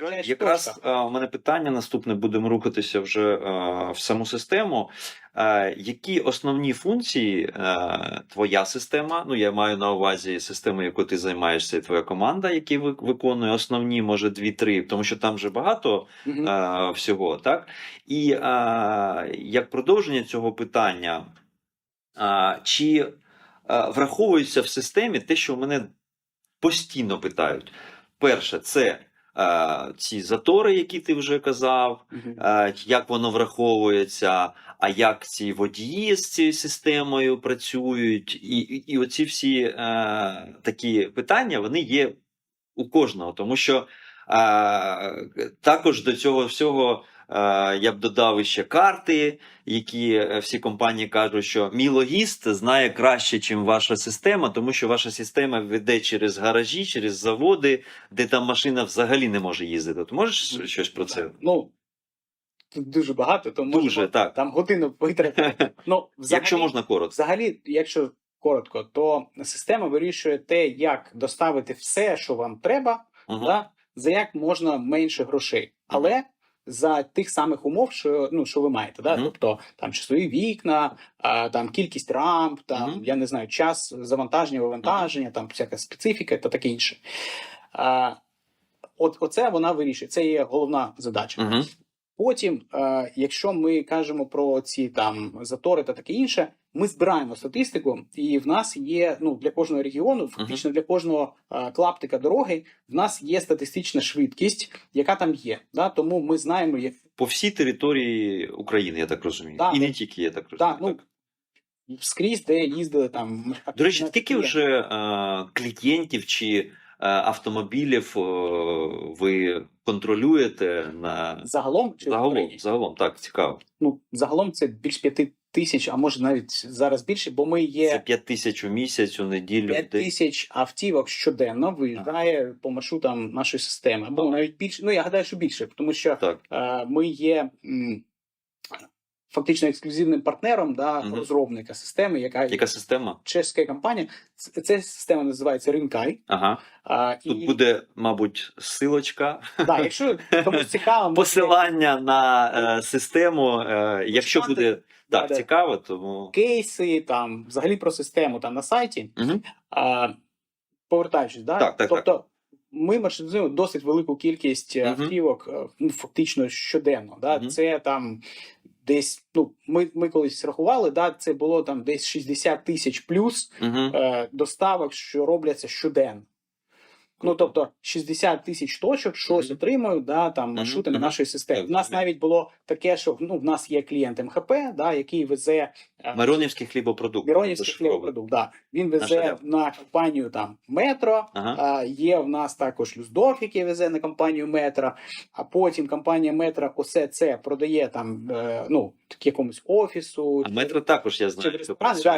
Якраз, якраз е, у мене питання наступне, будемо рухатися вже е, в саму систему. Е, Які основні функції твоя система? Ну, я маю на увазі систему, якою ти займаєшся, і твоя команда, які виконує основні, може, дві-три, тому що там вже багато всього, так? І як продовження цього питання, чи враховується в системі те, що мене постійно питають? Перше, це ці затори, які ти вже казав, е, як воно враховується, а як ці водії з цією системою працюють, і, і, і оці всі е, такі питання вони є у кожного, тому що е, також до цього всього. Е, Я б додав ще карти, які е, всі компанії кажуть, що мій логіст знає краще, ніж ваша система, тому що ваша система веде через гаражі, через заводи, де там машина взагалі не може їздити. Ти можеш щось про це? Ну, тут дуже багато, то Дуже так. там годину витратити. Ну, взагалі, Якщо можна коротко. Взагалі, якщо коротко, то система вирішує те, як доставити все, що вам треба, Мгм. да, за як можна менше грошей. Але за тих самих умов, що, ну, що ви маєте. Да? Мгм. Тобто там часові вікна, а, там кількість рамп, там, Мгм. я не знаю, час завантаження, вивантаження, там всяка специфіка та таке інше. А, от, оце вона вирішує. Це є головна задача. Мгм. Потім, е, якщо ми кажемо про ці там затори та таке інше, ми збираємо статистику, і в нас є ну для кожного регіону, фактично для кожного е, клаптика дороги, в нас є статистична швидкість, яка там є. Да? Тому ми знаємо, як По всій території України, я так розумію. Так. І не тільки, я так розумію. Так, ну, скрізь, де їздили там. До речі, скільки вже е, клієнтів чи автомобілів е, ви контролюєте на загалом чи загалом? Україні? Загалом, так, цікаво. Ну загалом це більш п'яти тисяч, а може навіть зараз більше, бо ми є. Це 5 тисяч у місяць, у неділю. 5 десь. тисяч автівок щоденно виїжджає по маршрутам нашої системи, або навіть більше. Ну я гадаю, що більше, тому що Так. е, ми є м, фактично ексклюзивним партнером да, Мгм. розробника системи, яка, Яка система? чеська компанія. Це, ця система називається Ринкай. Ага. А, Тут і, буде, мабуть, силочка. да, якщо комусь цікаво, Посилання на е, систему. Е, якщо буде Да, так да. цікаво, тому. кейси, там взагалі про систему там на сайті. Мгм. А, повертаючись, да? Так, так, тобто ми маршрутизуємо досить велику кількість е, Мгм. автівок е, ну, фактично щоденно. Да? Мгм. Це там десь, ну, ми, ми колись рахували, да? це було там десь 60 тисяч плюс Мгм. е, доставок, що робляться щоденно. Ну, тобто 60 тисяч точок щось отримують, да, там маршрути на нашої системи. У нас навіть було таке, що ну, в нас є клієнт МХП, да, який везе е, Миронівський хлібопродукт. Шифровий. хлібопродукт, да. Він везе на компанію там метро. Ага. А, є в нас також Люсдорф, який везе на компанію метро. А потім компанія метро усе це продає там е, ну, якомусь офісу. А метро також я знаю.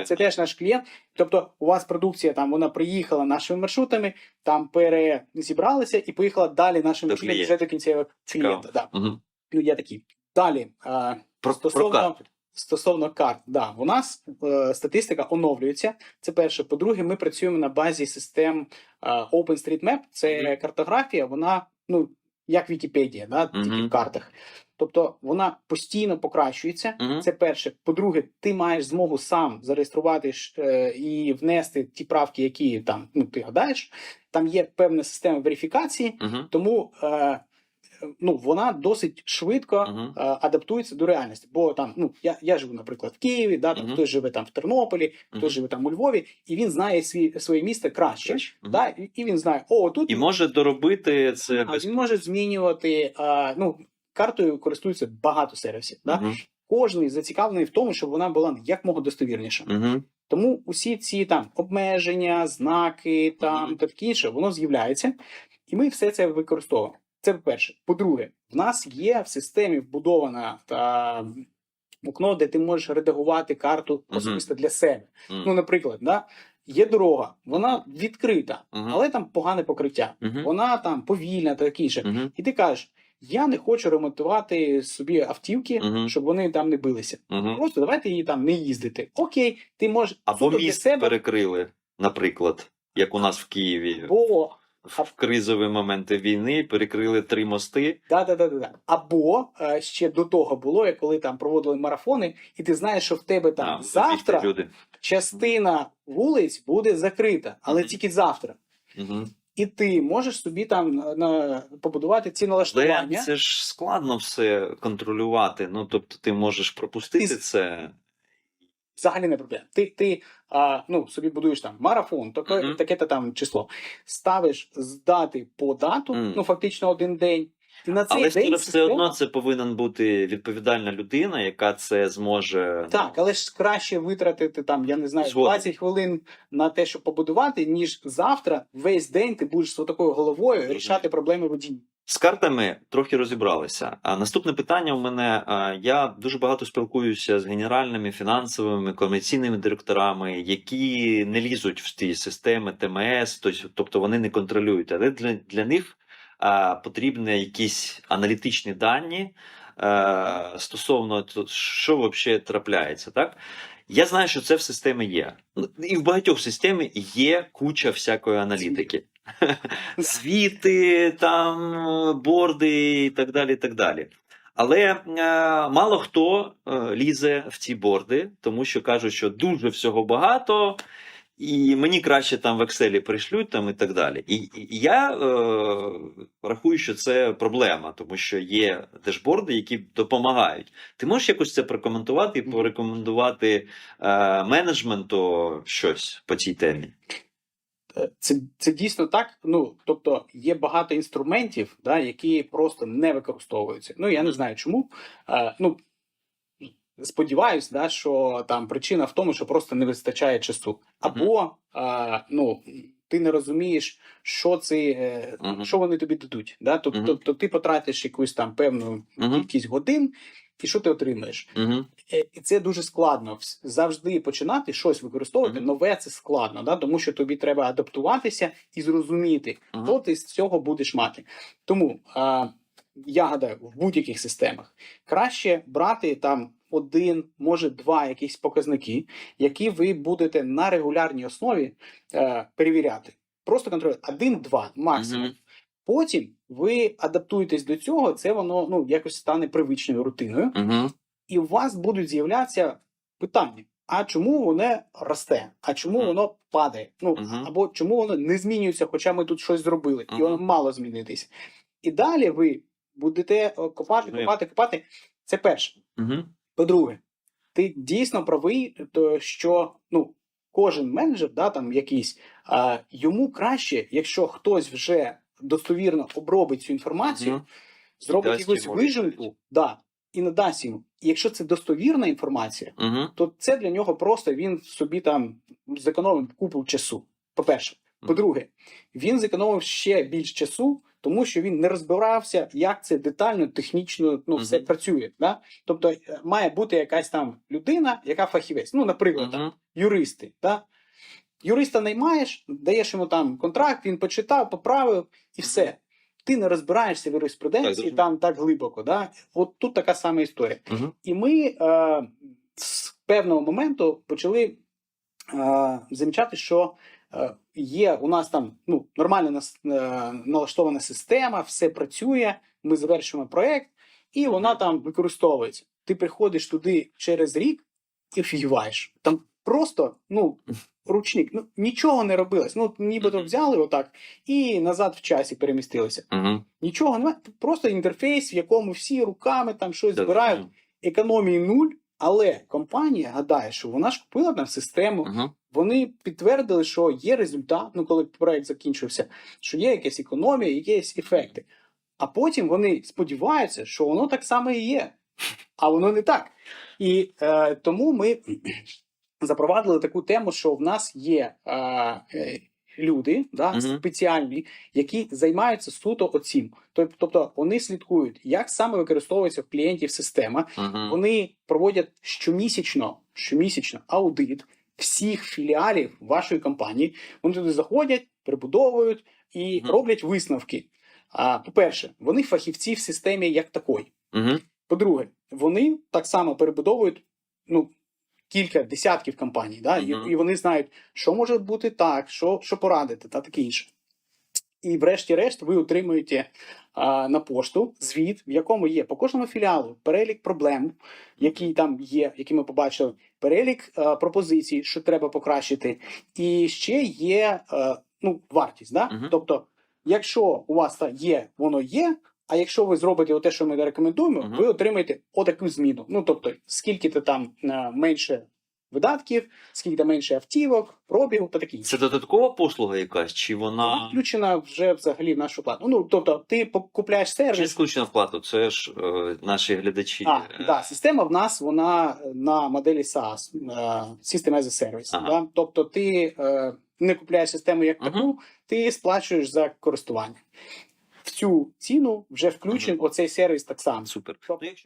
це теж наш клієнт. Тобто, у вас продукція там вона приїхала нашими маршрутами, там перезібралися і поїхала далі нашим До маршрутами вже до кінцевого клієнта. Да. Угу. Ну, є такі. Далі. А, Про, про Стосовно- Стосовно карт, да, у нас е, статистика оновлюється. Це перше. По-друге, ми працюємо на базі систем е, OpenStreetMap. Це Мгм. картографія, вона ну як Вікіпедія, да, тільки Мгм. в картах. Тобто вона постійно покращується. Мгм. Це перше. По-друге, ти маєш змогу сам зареєструвати е, і внести ті правки, які там ну ти гадаєш. Там є певна система верифікації, Мгм. тому е, ну, вона досить швидко Мгм. е, адаптується до реальності. Бо там, ну я, я живу, наприклад, в Києві, да, там Мгм. хтось живе там в Тернополі, хтось живе там у Львові, і він знає свій своє місце краще. Краще. Мгм. Да, і, і він знає, о, тут І може доробити це а, без. він може змінювати. е, ну, картою користуються багато сервісів. Да? Кожний зацікавлений в тому, щоб вона була як мога достовірніша. Мгм. Тому усі ці там обмеження, знаки там та таке інше, воно з'являється, і ми все це використовуємо. Це по-перше. По-друге, в нас є в системі вбудована та окно, де ти можеш редагувати карту особисто для себе. Ну, наприклад, да, є дорога, вона відкрита, Мгм. але там погане покриття. Мгм. Вона там повільна та таке інше. Мгм. І ти кажеш: я не хочу ремонтувати собі автівки, Мгм. щоб вони там не билися. Мгм. Просто давайте її там не їздити. Окей, ти можеш Або міст себе, перекрили, наприклад, як у нас в Києві. бо в кризові моменти війни, перекрили три мости. Да, да, да, да. Або е, ще до того було, як коли там проводили марафони, і ти знаєш, що в тебе там А, завтра люди. частина вулиць буде закрита, але Мгм. тільки завтра. Угу. І ти можеш собі там на, на- побудувати ці Але налаштування. це ж складно все контролювати. Ну тобто, ти можеш пропустити Ти- це. Взагалі не проблема. Ти, ти а, ну, собі будуєш там марафон, таке, Мгм. таке-то там число. Ставиш з дати по дату, Мгм. ну фактично один день. І на цей Але день ж все система- одно це повинен бути відповідальна людина, яка це зможе. Так, але ж краще витратити там, я не знаю, Згоден. 20 хвилин на те, щоб побудувати, ніж завтра весь день ти будеш з такою головою Зрозумів. рішати проблеми водіїв. З картами трохи розібралися. А наступне питання у мене: я дуже багато спілкуюся з генеральними фінансовими комерційними директорами, які не лізуть в ті системи ТМС, тобто вони не контролюють. Але для, для них потрібні якісь аналітичні дані стосовно то, що взагалі трапляється. Так? Я знаю, що це в системі є. Ну, І в багатьох системі є куча всякої аналітики. Звіти, там, борди і так далі. і так далі. Але е, мало хто е, лізе в ці борди, тому що кажуть, що дуже всього багато, і мені краще там в Excel пришлють там і так далі. І, і я е, рахую, що це проблема, тому що є дешборди, які допомагають. Ти можеш якось це прокоментувати і порекомендувати е, менеджменту щось по цій темі? Е, Це, це дійсно так. Ну тобто є багато інструментів, да, які просто не використовуються. Ну я не знаю чому. Е, ну сподіваюсь, да, що там причина в тому, що просто не вистачає часу, або е, ну. Ти не розумієш, що це, е, Мгм. що вони тобі дадуть. Да? Тобто, Мгм. тобто ти потратиш якусь там певну Мгм. кількість годин, і що ти отримаєш? Угу. Е, І це дуже складно. Завжди починати щось використовувати. Мгм. Нове це складно, да? тому що тобі треба адаптуватися і зрозуміти, Мгм. що ти з цього будеш мати. Тому а, я гадаю, в будь-яких системах краще брати там один, може два якісь показники, які ви будете на регулярній основі е, перевіряти. Просто контролювати один-два максимум. Мгм. Потім ви адаптуєтесь до цього, це воно ну якось стане привичною рутиною Угу. і у вас будуть з'являтися питання: а чому воно росте? А чому Мгм. воно падає? Ну Мгм. або чому воно не змінюється, хоча ми тут щось зробили, і воно мало змінитись. І далі ви будете е, копати, копати, копати. Це перше. Угу. По-друге, ти дійсно правий, то що ну кожен менеджер, да, там якийсь, а, йому краще, якщо хтось вже достовірно обробить цю інформацію, Мгм. зробить якусь вижимку, да, і надасть йому. І якщо це достовірна інформація, Угу. то це для нього просто він собі там зекономив купу часу. По-перше, по-друге, він зекономив ще більш часу, тому що він не розбирався, як це детально, технічно ну, все Мгм. працює. Да? Тобто е, має бути якась там людина, яка фахівець. Ну, наприклад, там, Угу. юристи. Да? Юриста наймаєш, даєш йому там контракт, він почитав, поправив і все. Ти не розбираєшся в юриспруденції зрозумів. там так глибоко. Да? От тут така сама історія. Угу. І ми е, з певного моменту почали е, замічати, що є у нас там ну, нормально нас, е, налаштована система, все працює, ми завершуємо проєкт, і вона там використовується. Ти приходиш туди через рік і фігіваєш. Там просто ну, ручник, ну, нічого не робилось. Ну, нібито Мгм. взяли отак і назад в часі перемістилися. Угу. Нічого немає, просто інтерфейс, в якому всі руками там щось збирають економії нуль, але компанія гадає, що вона ж купила там систему. Угу. Вони підтвердили, що є результат, ну коли проект закінчився, що є якась економія, якісь ефекти. А потім вони сподіваються, що воно так само і є, а воно не так. І е, тому ми запровадили таку тему, що в нас є е, е, люди, да, Мгм. спеціальні, які займаються суто оцім. Тобто вони слідкують, як саме використовується в клієнтів система, Угу. вони проводять щомісячно, щомісячно аудит всіх філіалів вашої компанії. Вони туди заходять, прибудовують і Мгм. роблять висновки. А по-перше, вони фахівці в системі як такої. Угу. По-друге, вони так само перебудовують ну, кілька десятків компаній, да? Мгм. і, і вони знають, що може бути так, що, що порадити, та таке інше. І, врешті-решт, ви отримуєте а, на пошту звіт, в якому є по кожному філіалу перелік проблем, які там є, які ми побачили, перелік а, пропозицій, що треба покращити, і ще є а, ну, вартість. Да? Мгм. Тобто, якщо у вас є, воно є. А якщо ви зробите те, що ми рекомендуємо, Мгм. ви отримаєте отаку зміну. Ну тобто, скільки ти там менше видатків, скільки там менше автівок, пробігу та таке інше. Це додаткова послуга якась, чи Вона вона включена вже взагалі в нашу плату. Ну тобто, ти купляєш чи сервіс. включена в плату? Це ж е, наші глядачі. А, е, да, система в нас вона на моделі SaaS, е, System as a Service. Ага. Да? Тобто ти е, не купляєш систему як таку, ти сплачуєш за користування. В цю ціну вже включен оцей сервіс так само. Супер. Тобто- Ну, якщо